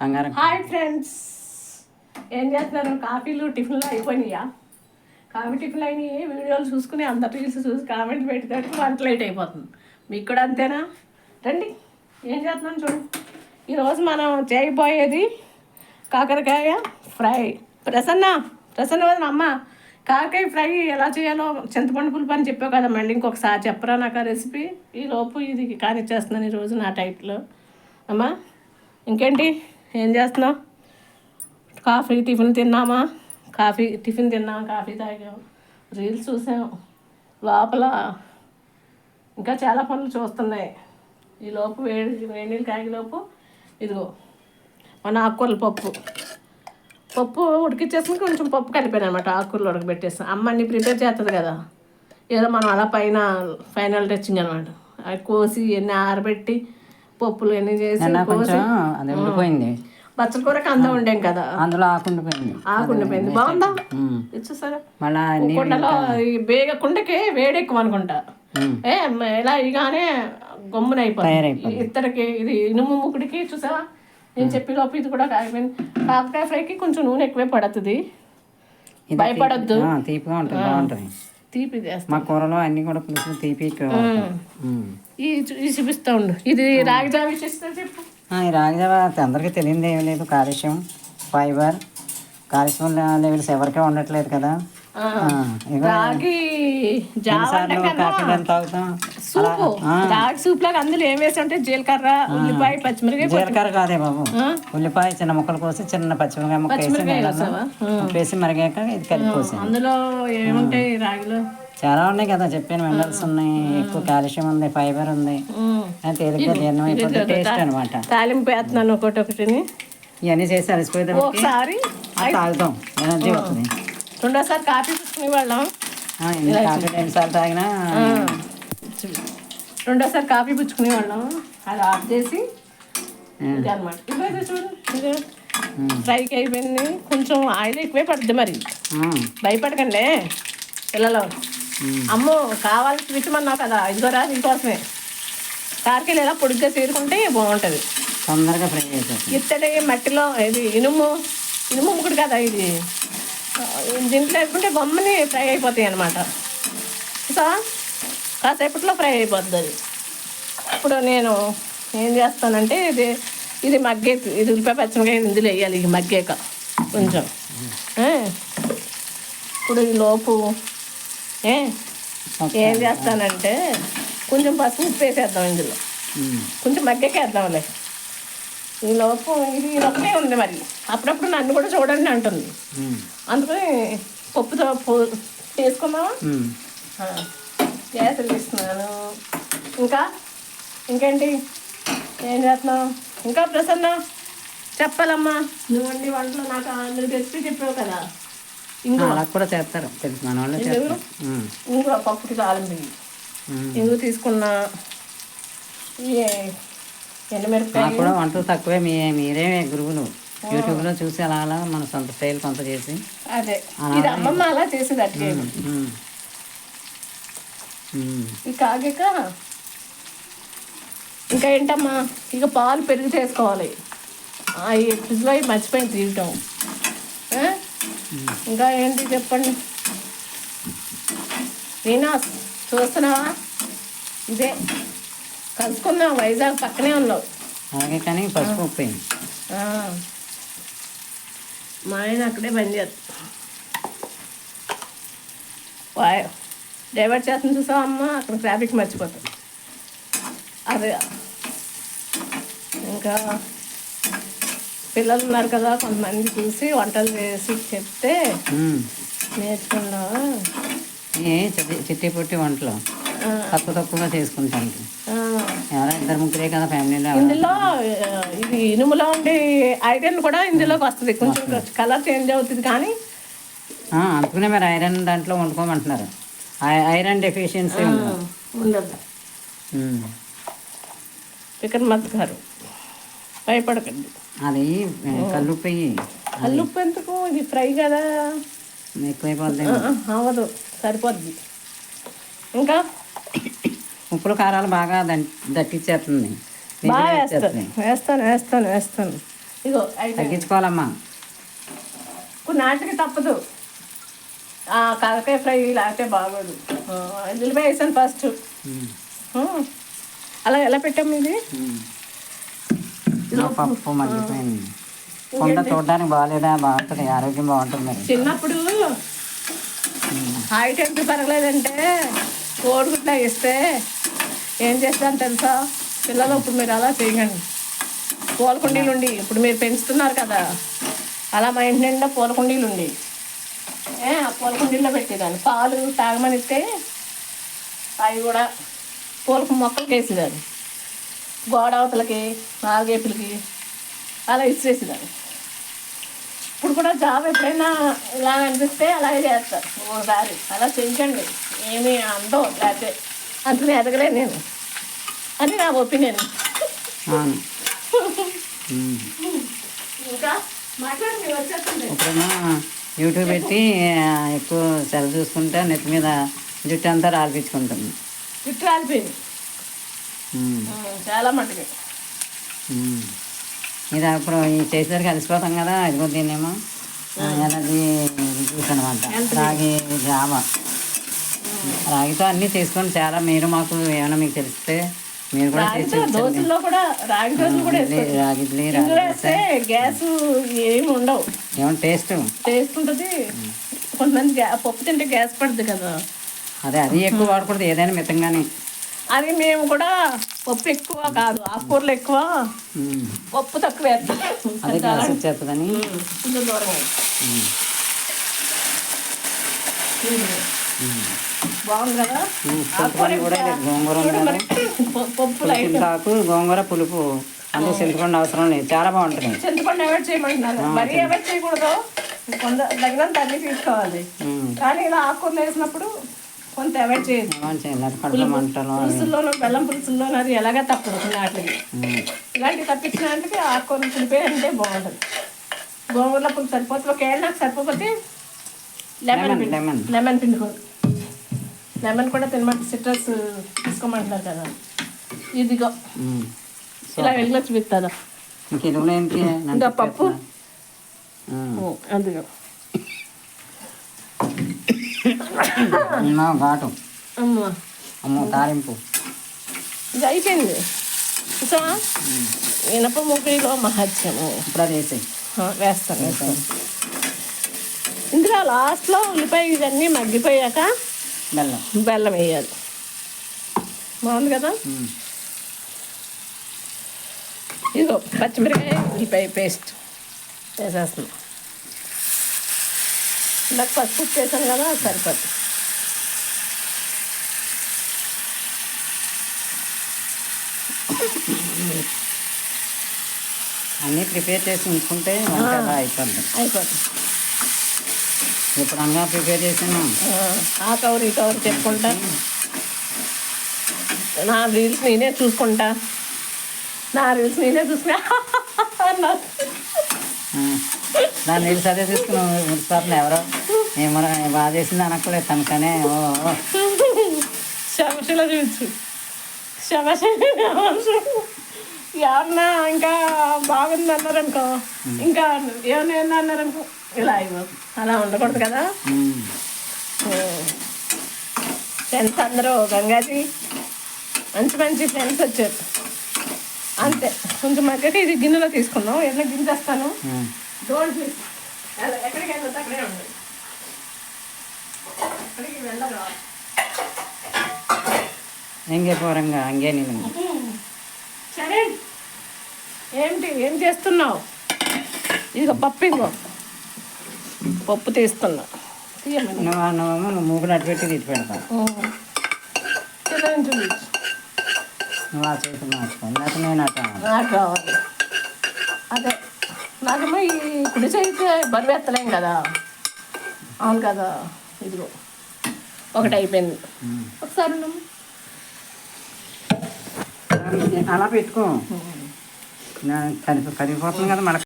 కంగారం hi friends. ఏం చేస్తున్నారు? కాఫీలు టిఫిన్లు అయిపోయినాయా? కాఫీ టిఫిన్లు అయినాయి. వీడియోలు చూసుకుని అందరు రీల్స్ చూసి కామెంట్ పెట్టేటట్టు వంట లేట్ అయిపోతుంది. మీకు కూడా అంతేనా? రండి. ఏం చేస్తున్నాను చూడు. ఈరోజు మనం చేయబోయేది కాకరకాయ ఫ్రై. ప్రసన్న ప్రసన్న వదిన అమ్మ కాకరకాయ ఫ్రై ఎలా చేయాలో చింతపండు పులుపు అని చెప్పావు కదా మళ్ళీ ఇంకొకసారి చెప్పరా నాకు ఆ రెసిపీ? ఈ లోపు ఇది కానిచ్చేస్తున్నాను ఈరోజు నా టైప్లో. అమ్మా ఇంకేంటి? ఏం చేస్తున్నావు? కాఫీ టిఫిన్ తిన్నామా? కాఫీ టిఫిన్ తిన్నాం కాఫీ తాగాం. రీల్స్ చూసాం. లోపల ఇంకా చాలా పనులు చూస్తున్నాయి. ఈ లోపు వేడి వేడి నీళ్ళు కాగిలోపు ఇదిగో మన ఆకుకూరల పప్పు. పప్పు ఉడికిచ్చేసిన కొంచెం పప్పు కలిపాను అనమాట ఆకుకూరలు ఉడకబెట్టేస్తాను అమ్మ అన్ని ప్రిపేర్ చేస్తుంది కదా. ఏదో మనం అలా పైన ఫైనల్ టచింగ్ అనమాట అవి కోసి ఎన్ని ఆరబెట్టి పప్పులు ఎన్ని చేసి కొంచెం అది ఉండిపోయింది కూరకు అందం ఉండాం కదా. అందులో ఆకుండిపోయింది ఆకుండిపోయింది బాగుందా. ఇచ్చేసారా మళ్ళా కుండలో బేగ కుండకి వేడి ఎక్కువ అనుకుంటా. ఏ ఇలా ఇగానే గమ్మున తయారైపోతుంది. ఇత్తడికి ఇది ఇనుము ముక్కుడికి చూసావా? నేను చెప్పి లోపు ఇది కూడా కాగిపోయింది కాకరకాయ ఫ్రైకి కొంచెం నూనె ఎక్కువే పడుతుంది. భయపడొద్దు. తీపిగా ఉంటుంది బాగుంటుంది. తీపి చేస్తా. మా కూరలో అన్ని కూడా పులుసులు తీపి ఈ చూపిస్తా ఉండు. ఇది రాగి జావి చేస్తా చెప్పు. ఆ, ఈ రాగిజావ అందరికీ తెలియదు ఏమీ లేదు. కాలుష్యం ఫైబర్ కాలుష్యం లెవెల్స్ ఎవరికే ఉండట్లేదు కదా. రాగి జావ తాగుతాం. సూపు. రాగి సూప్ లాగా అందులో ఏం వేసి అంటే జీలకర్ర ఉల్లిపాయ పచ్చిమిరకాయ జీలకర్ర కాదే బాబు? ఉల్లిపాయ చిన్న ముక్కలు కోసి చిన్న పచ్చిమిరకాయ ముక్క వేసి వేసి మరిగాక ఇది కలిపి అందులో ఏముంటాయి రాగిలో? చాలా ఉన్నాయి కదా చెప్పాను మినరల్స్ ఉన్నాయి. ఎక్కువ కాల్షియం ఉంది ఫైబర్ ఉంది. తేలిగ్గా జీర్ణం అయిపోతుంది టేస్ట్ అనమాట. తాలింపు వేస్తున్నాను ఒకటి ఒకటిని. ఇవన్నీ చేసి అలసిపోయేదానికి ఒకసారి తాగుతాం. ఎనర్జీ వస్తుంది. రెండోసారి కాఫీ తీసుకునే వాళ్ళం కాఫీ ఎన్నిసార్లు తాగినా రెండోసారి కాఫీ పుచ్చుకునే వాళ్ళం. అది ఆఫ్ చేసి ఇది అనమాట చూడు ఇది. ఫ్రైకి అయిపోయింది. కొంచెం ఆయిల్ ఎక్కువే పడుతుంది మరి. భయపడకండి. పిల్లలు. అమ్మో కావాలి పిచ్చమన్నావు కదా. ఇదిగోరా దీనికోసమే కారకాయలు ఎలా పొడిగ్గా చేరుకుంటే బాగుంటుంది. తొందరగా ఫ్రై అయిపోతుంది ఇత్తడి మట్టిలో ఇది ఇనుము? ఇనుము ముక్కుడు కదా ఇది. దీంట్లో వేసుకుంటే బొమ్మని ఫ్రై అయిపోతాయి అనమాట సో కాసేపట్లో ఫ్రై అయిపోతుంది అది. ఇప్పుడు నేను ఏం చేస్తానంటే ఇది ఇది మగ్గే ఇది ఉల్లిపాయ పచ్చిమిరకాయ ఇందులో వేయాలి ఇది మగ్గాక కొంచెం? ఇప్పుడు ఈ లోపు ఏ? ఏం చేస్తానంటే కొంచెం పసుపు ఉప్పు వేసేద్దాం ఇందులో. కొంచెం మగ్గకే వేద్దాంలే ఈ లోపు ఇది ఒకటే ఉంది మరి. అప్పుడప్పుడు నన్ను కూడా చూడండి అంటుంది. అందుకని పప్పుతో. ఆ, గ్యాస్ వెలిగిస్తున్నాను ఇంకా? ఇంకేంటి? ఏం చేస్తున్నావు? ఇంకా ప్రసన్న? చెప్పాలమ్మా. నువ్వు వండి వంటలు నాకు నువ్వు రెసిపీ చెప్పావు కదా. ఇంకో అలా కూడా చేస్తారు. తెలుసు మన వాళ్ళు చేస్తారు. పప్పుకి తాలింపు ఉమ్. ఇంగు తీసుకున్న ఈ ఎండుమిరపకాయ కూడా వంటలు తక్కువే. మీ మీరే గురువులు. యూట్యూబ్లో చూసి అలా అలా మన సొంత స్టైల్ కొంత చేసి అదే. ఇది అమ్మమ్మ అలా చేసేది అట్లే. ఉమ్. ఈ కాగాక ఇంకా ఏంటమ్మా? ఇక పాలు పెరుగు చేసుకోవాలి. ఫ్రిడ్జ్లో అవి మర్చిపోయింది తీయటం. ఆ? ఇంకా ఏంటి చెప్పండి? వీణా చూస్తున్నావా? ఇదే. కలుసుకున్నాం వైజాగ్ పక్కనే ఉన్నావు. అలాగే కానీ పసుపు. మా ఆయన అక్కడే వాయ్. డైవర్ట్ చేస్తుంది చూసావా అమ్మ? అక్కడ ట్రాఫిక్ మర్చిపోతాం. అదే. ఇంకా పిల్లలు ఉన్నారు కదా కొంతమంది చూసి వంటలు చేసి చెప్తే ఉమ్. నేర్చుకున్నా ఏ చిట్టి పొట్టి వంటలు. తక్కువ తక్కువగా చేసుకుంటానికి. ఎవరో ఇద్దరు ముగ్గురే కదా ఫ్యామిలీలో. ఇందులో ఇది ఇనుములో ఉండే ఐరన్ కూడా ఇందులోకి వస్తుంది. కొంచెం కలర్ చేంజ్ అవుతుంది కానీ అందుకనే మరి ఐరన్ దాంట్లో వండుకోమంటున్నారు. ఐరన్ డెఫిషియన్సీ ఉండదు. గారు భయపడకండి. అది ఏ, కల్లుప్పు ఎందుకు? ఇది ఫ్రై కదా. ఎక్కువైపోద్ది అవ్వదు సరిపోద్ది. ఇంకా? ఉప్పులు కారాలు బాగా దం- దట్టిచ్చేస్తుంది బాగా వేస్తాను. వేస్తాను వేస్తాను వేస్తాను. ఇగో తగ్గించుకోవాలమ్మా. కొన్ని నాటికి తప్పదు. కాకరకాయ ఫ్రై లేకపోతే బాగోదు. ఆ, ఉల్లిపాయ వేసాను ఫస్ట్. అలా ఎలా పెట్టాము ఇది? పప్పు కొంత చూడడానికి బాగాలేదా? బాగుంటుంది. ఆరోగ్యం బాగుంటుంది మరి. చిన్నప్పుడు హైట్ ఎంత పెరగలేదంటే కోడిగుడ్ల ఇస్తే ఏం చేస్తాను తెలుసా? పిల్లలు ఇప్పుడు మీరు అలా చేయకండి పూల కుండీలు ఉండి ఇప్పుడు మీరు పెంచుతున్నారు కదా. అలా మా ఇంటి నిండా పూల కుండీలు ఉండి ఏ ఆ పూల కుండీల్లో పెట్టేదాన్ని. పాలు తాగమని ఇస్తే అవి కూడా పూల మొక్కలకి వేసేదాన్ని. గోడ అవతలకి నాలుగేపులకి అలా ఇచ్చేసేదాన్ని. ఇప్పుడు కూడా జాబ్ ఎప్పుడైనా ఇలా అనిపిస్తే అలాగే చేస్తారు. ఒకసారి అలా చేయకండి ఏమీ అందం లేకపోతే అంతనే ఎదగలేను నేను. అని నా ఒపీనియన్. ఇంకా మాట్లాడి మీరు వచ్చేస్తుంది యూట్యూబ్ పెట్టి ఎక్కువ సెల్ చూసుకుంటే నెత్తి మీద జుట్టు అంతా రాల్పించుకుంటుంది. జుట్టు రాలిపోయింది చాలా మటుకు. ఇది అప్పుడు ఈ చేసేసరికి కలిసిపోతాం కదా ఇదిగో దీన్నేమో ఎనర్జీ జ్యూస్ అనమాట రాగి జావ రాగితో అన్నీ చేసుకోండి చాలా మీరు మాకు ఏమైనా మీకు తెలిస్తే మీరు కూడా దోశల్లో కూడా రాగి దోశలు కూడా రాగి వేస్తే గ్యాస్ ఏమి ఉండవు. ఏమన్నా టేస్ట్ టేస్ట్ ఉంటుంది. కొంతమంది పప్పు తింటే గ్యాస్ పడుతుంది కదా. అదే అది ఎక్కువ వాడకూడదు ఏదైనా మితంగానే. అది మేము కూడా పప్పు ఎక్కువ కాదు ఆకుకూరలు ఎక్కువ. పప్పు తక్కువ వేస్తాం. కొంచెం దూరంగా. బాగుంది కదా? గోంగూర చింతాకు గోంగూర పులుపు అందుకు చింతపండు అవసరం లేదు చాలా బాగుంటుంది. చింతపండు అవాయిడ్ చేయమంటున్నారు. మరీ అవాయిడ్ చేయకూడదు. కొంత తగినంత అన్ని తీసుకోవాలి. కానీ ఇలా ఆకుకూరలు వేసినప్పుడు కొంత అవాయిడ్. పులుసుల్లోనూ బెల్లం పులుసుల్లోనూ అది ఎలాగా తప్పదు వాటికి. ఇలాంటివి తప్పించిన వాటికి ఆకుకూరలు పులిపే అంటే బాగుంటుంది. గోంగూరల పులుసు సరిపోతుంది. ఒకవేళ నాకు సరిపోతే లెమన్ లెమన్ పిండి లెమన్ లెమన్ పిండుకో లెమన్ కూడా తినమంటే సిట్రస్ తీసుకోమంటున్నారు కదా. ఇదిగో. ఇలా వెళ్ళి చూపిస్తుందా ఇంక పప్పు. అదిగో. ఘాటు. అమ్మ. తాలింపు. ఇది అయిపోయింది. సో ఇనప ముగ్గురిలో మహత్యము. ఇప్పుడు అది వేసి ఆ, వేస్తాను వేస్తాను. ఇందులో లాస్ట్లో ఉల్లిపాయ ఇవన్నీ మగ్గిపోయాక బెల్లం. బెల్లం వేయాలి. బాగుంది కదా. ఇదిగో పచ్చిమిరకాయ ఉల్లిపాయ పేస్ట్ వేసేస్తున్నాం. ఇందాక పసుపు వేసాను కదా అది సరిపోద్ది. అన్నీ ప్రిపేర్ చేసి ఉంచుకుంటే అయిపోద్ది. అయిపోతుంది ఇప్పుడు అనగా ప్రిపేర్ చేసాను ఆ, కవర్ ఈ కవర్ చెప్పుకుంటా నా రీల్స్ నేనే చూసుకుంటా. నా రీల్స్ నేనే చూసుకున్నా. దాన్ని తెలిసి అదే తీసుకుని మున్సిపాలిటీ ఎవరో. ఏమో బాగా చేసింది అనక్కలేదు తనకనే. ఓ. శమశిలో చూపించు. శమశిల ఎవరన్నా ఇంకా బాగుంది అన్నారనుకో ఇంకా ఏమన్నా ఏమన్నా అన్నారనుకో. ఇలా అయిపోతుంది అలా ఉండకూడదు కదా? ఫ్రెండ్స్ అందరూ గంగాజీ మంచి మంచి ఫ్రెండ్స్ వచ్చారు. అంతే. కొంచెం మగ్గకి ఇది గిన్నెలో తీసుకున్నాం ఏదైనా గింజేస్తాను డోంట్ మిస్ ఎక్కడికైనా అక్కడే ఎక్కడికి వెళ్ళదు ఎంగే పోరంగా అంగే నేను సరే. ఏంటి? ఏం చేస్తున్నావు? ఇదిగో పప్పు ఇంకో పప్పు తీస్తున్నా. తీయమని నువ్వు నువ్వేమో నువ్వు మూగులు అటు పెట్టి తీసి చూపించు నువ్వు ఆ లేకపోతే నేను అట్ట నాకు కావాలి అదే నాకేమో ఈ కుడి చేయితే బరువు ఎత్తలేం కదా. అవును కదా ఇదిగో. ఒకటి అయిపోయింది. ఒకసారి. అలా పెట్టుకో. కరిగిపోతుంది కదా మళ్ళీ.